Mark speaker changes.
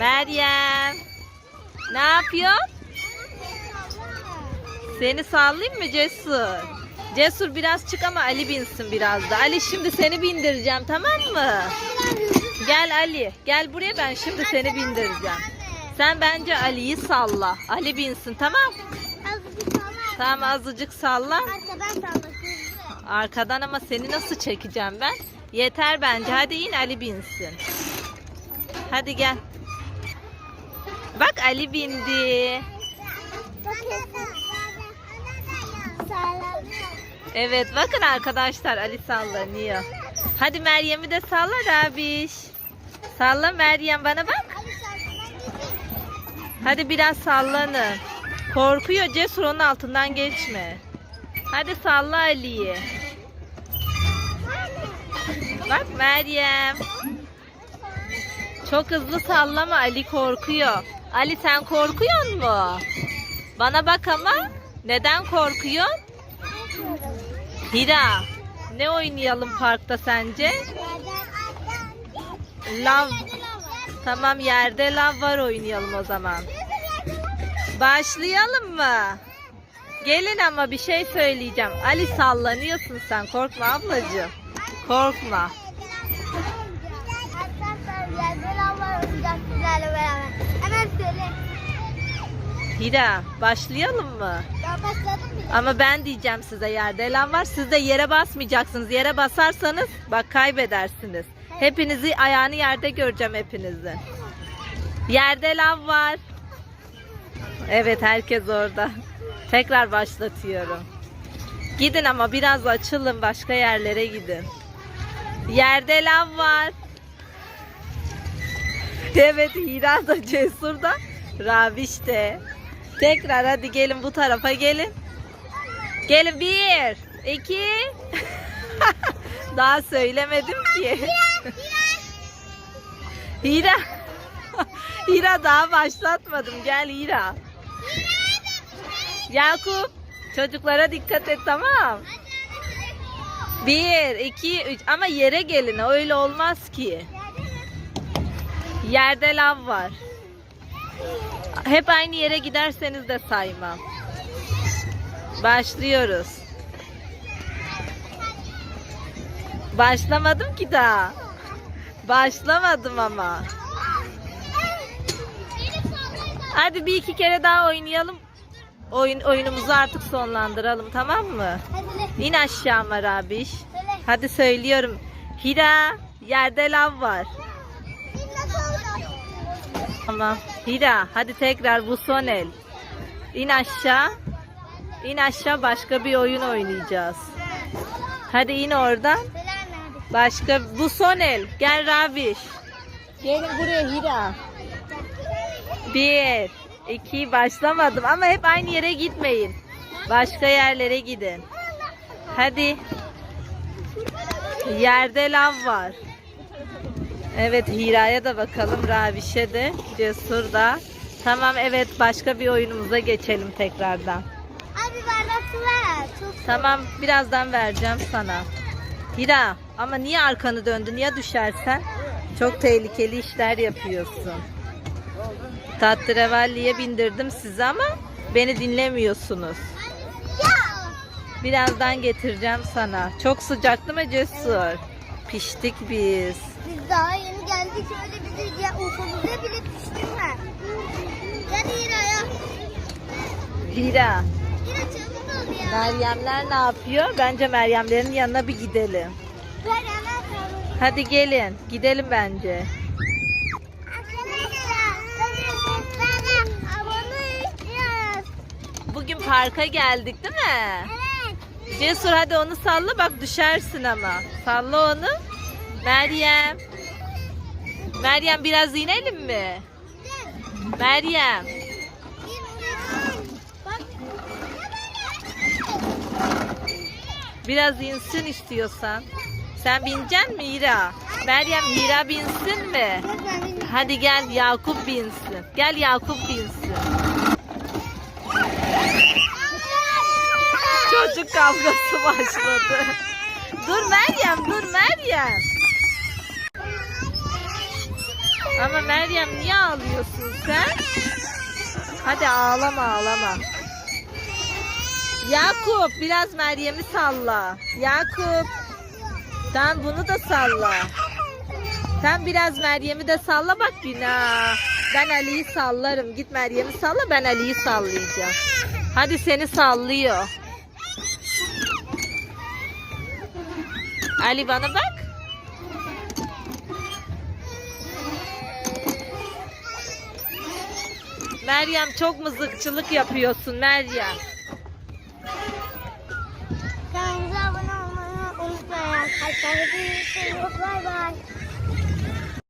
Speaker 1: Meryem. Ne yapıyorsun? Seni sallayayım mı Cesur? Cesur biraz çık ama Ali binsin biraz da. Ali şimdi seni bindireceğim tamam mı? Gel Ali. Gel buraya ben şimdi seni bindireceğim. Sen bence Ali'yi salla. Ali binsin tamam? Tamam azıcık salla.
Speaker 2: Arkadan
Speaker 1: ama seni nasıl çekeceğim ben? Yeter bence. Hadi in Ali binsin. Hadi gel. Bak Ali bindi. Evet bakın arkadaşlar Ali sallanıyor. Hadi Meryem'i de salla Rabiş. Salla Meryem bana bak. Hadi biraz sallanın. Korkuyor Cesur onun altından geçme. Hadi salla Ali'yi. Bak Meryem. Çok hızlı sallama Ali korkuyor. Ali sen korkuyor mu? Bana bak ama. Neden korkuyorsun? Hira. Ne oynayalım parkta sence? Lav. Tamam yerde lav var oynayalım o zaman. Başlayalım mı? Gelin ama bir şey söyleyeceğim. Ali sallanıyorsun sen. Korkma ablacığım. Korkma.
Speaker 2: Hemen söyle.
Speaker 1: Hira başlayalım mı?
Speaker 2: Ya başladın mı?
Speaker 1: Ama ben diyeceğim size yerde lav var. Siz de yere basmayacaksınız. Yere basarsanız bak kaybedersiniz. Hepinizi ayağını yerde göreceğim hepinizi. Yerde lav var. Evet herkes orada. Tekrar başlatıyorum. Gidin ama biraz açılın başka yerlere gidin. Yerde lav var. Evet Hira da Cesur da Raviş de. Tekrar hadi gelin bu tarafa gelin. Gelin bir, iki. Daha söylemedim ki. Hira. Hira daha başlatmadım. Gel Hira. Yakup. Çocuklara dikkat et tamam. Bir, iki, üç. Ama yere gelin. Öyle olmaz ki. Yerde lav var. Hep aynı yere giderseniz de saymam. Başlıyoruz. Başlamadım ki daha. Başlamadım ama. Hadi bir iki kere daha oynayalım. Oyun oyunumuzu artık sonlandıralım tamam mı? İn aşağı Marabiş. Hadi söylüyorum. Hira yerde lav var. Tamam. Hira hadi tekrar bu son el. İn aşağı. İn aşağı başka bir oyun oynayacağız. Hadi in oradan. Başka bu son el. Gel Rabiş. Gelin buraya Hira. Bir, iki başlamadım ama hep aynı yere gitmeyin. Başka yerlere gidin. Hadi. Yerde lav var. Evet Hira'ya da bakalım. Raviş'e de. Cesur da. Tamam evet başka bir oyunumuza geçelim tekrardan.
Speaker 2: Abi bardak su ver. Çok
Speaker 1: Tamam birazdan vereceğim sana. Hira ama niye arkanı döndün ya düşersen? Çok tehlikeli işler yapıyorsun. Tahterevalliye bindirdim sizi ama beni dinlemiyorsunuz. Birazdan getireceğim sana. Çok sıcak değil mi Cesur? Piştik biz.
Speaker 2: Biz daha yeni geldik öyle bizi ya ufamıza bile piştirme. Gel Hira ya.
Speaker 1: Hira,
Speaker 2: Hira çabuk ol ya.
Speaker 1: Meryemler ne yapıyor? Bence Meryemlerin yanına bir gidelim.
Speaker 2: Kalın.
Speaker 1: Hadi gelin, gidelim bence. Bugün parka geldik değil mi?
Speaker 2: Evet.
Speaker 1: Cesur hadi onu salla bak düşersin ama. Salla onu. Meryem. Meryem biraz inelim mi? Meryem. Biraz insin istiyorsan. Sen binecek mi Hira? Meryem Hira binsin mi? Hadi gel Yakup binsin. Gel Yakup binsin. Kavgası başladı. Dur Meryem dur Meryem. Ama Meryem niye ağlıyorsun sen? Hadi ağlama ağlama. Yakup biraz Meryem'i salla. Yakup. Sen bunu da salla. Sen biraz Meryem'i de salla bak günah. Ben Ali'yi sallarım. Git Meryem'i salla ben Ali'yi sallayacağım. Hadi seni sallıyor. Ali bana bak. Meryem çok mızıkçılık yapıyorsun Meryem.
Speaker 2: Kanalımıza abone olmayı unutmayın arkadaşlar. Bay bay.